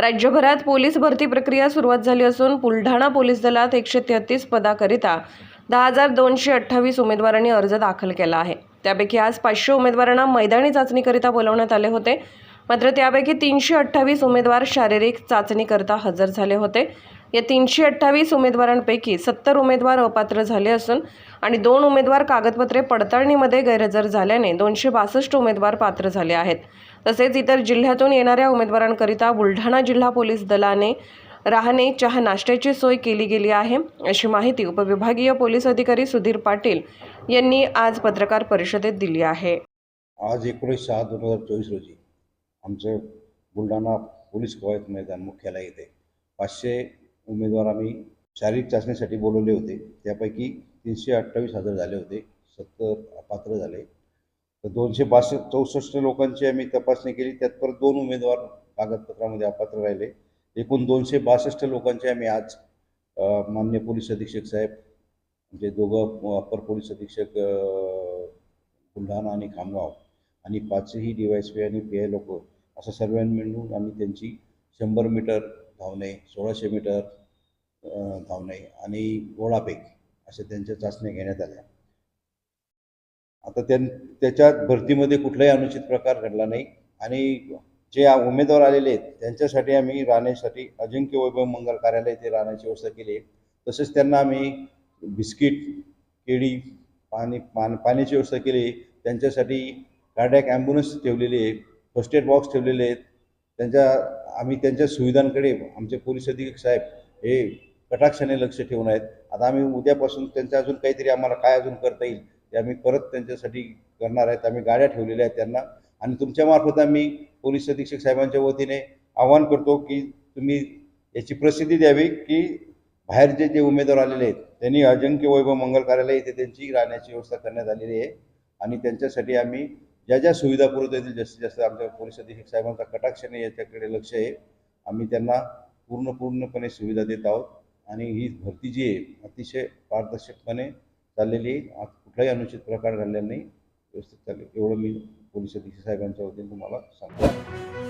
राज्यभरात पोलीस भरती प्रक्रिया सुरुवात झाली असून बुलढाणा पोलीस दलात एकशे तेहतीस पदाकरिता दहा हजार दोनशे अठ्ठावीस उमेदवारांनी अर्ज दाखल केला आहे. त्यापैकी आज पाचशे उमेदवारांना मैदानी चाचणीकरिता बोलवण्यात आले होते. मात्र त्यापैकी तीनशे अठ्ठावीस उमेदवार शारीरिक चाचणीकरता हजर झाले होते. या तीनशे अठ्ठावीस उमेदवारांपैकी सत्तर उमेदवार अपात्र झाले असून आणि दोन उमेदवार कागदपत्रे पडताळणीमध्ये गैरहजर झाल्याने दोनशे बासष्ट उमेदवार पात्र झाले आहेत. तसेच इतर जिल्ह्यातून येणाऱ्या उमेदवारांकरिता बुलढाणा जिल्हा पोलीस दलाने राहणे चहा नाश्त्याची सोय केली गेली आहे अशी माहिती उपविभागीय पोलीस अधिकारी सुधीर पाटील यांनी आज पत्रकार परिषदेत दिली आहे. आज एकोणीस सहा दोन हजार चोवीस रोजी आमचं बुलढाणा पोलीस कवायत मैदान मुख्यालय येथे पाचशे उमेदवार आम्ही शारीरिक चाचणीसाठी बोलवले होते. त्यापैकी तीनशे अठ्ठावीस हजर झाले होते. सत्तर अपात्र झाले. तर दोनशे बासष्ट चौसष्ट लोकांची आम्ही तपासणी केली. त्यात परत दोन उमेदवार कागदपत्रामध्ये अपात्र राहिले. एकूण दोनशे बासष्ट लोकांचे आम्ही आज मान्य पोलीस अधीक्षक साहेब म्हणजे दोघं अप्पर पोलीस अधीक्षक बुलढाणा आणि खामगाव आणि पाचही डी वाय एस पी आणि पी आय लोक असं सर्वांनी मिळून आम्ही त्यांची शंभर मीटर धावणे सोळाशे मीटर धावणे आणि गोळाफेक अशा त्यांच्या चाचण्या घेण्यात आल्या. आता त्यां त्याच्यात भरतीमध्ये कुठलाही अनुचित प्रकार घडला नाही आणि जे उमेदवार आलेले आहेत त्यांच्यासाठी आम्ही राहण्यासाठी अजिंक्य वैभव मंगल कार्यालय ते राहण्याची व्यवस्था केली आहे. तसेच त्यांना आम्ही बिस्किट केळी पाणी पान पाण्याची व्यवस्था केली आहे. त्यांच्यासाठी कार्डॅक ॲम्ब्युलन्स ठेवलेली आहे फर्स्ट एड बॉक्स ठेवलेले आहेत. त्यांच्या आम्ही त्यांच्या सुविधांकडे आमचे पोलीस अधीक्षक साहेब हे कटाक्षाने लक्ष ठेवून आहेत. आता आम्ही उद्यापासून त्यांचं अजून काहीतरी आम्हाला काय अजून करता येईल ते आम्ही परत त्यांच्यासाठी करणार आहेत. आम्ही गाड्या ठेवलेल्या आहेत त्यांना. आणि तुमच्यामार्फत आम्ही पोलीस अधीक्षक साहेबांच्या वतीने आवाहन करतो की तुम्ही याची प्रसिद्धी द्यावी की बाहेरचे जे उमेदवार आलेले आहेत त्यांनी अजिंक्य वैभव मंगल कार्यालय इथे त्यांची राहण्याची व्यवस्था करण्यात आलेली आहे. आणि त्यांच्यासाठी आम्ही ज्या ज्या सुविधा पुरवता येतील जास्तीत जास्त आमच्या पोलीस अधीक्षक साहेबांचा कटाक्षाने याच्याकडे लक्ष आहे. आम्ही त्यांना पूर्ण पूर्णपणे सुविधा देत आहोत. आणि ही भरती जी आहे अतिशय पारदर्शकपणे चाललेली आहे. आज कुठलाही अनुचित प्रकार घडलेला नाही. व्यवस्थित चालले. एवढं मी पोलीस अधीक्षक साहेबांच्या वतीने तुम्हाला सांगतो.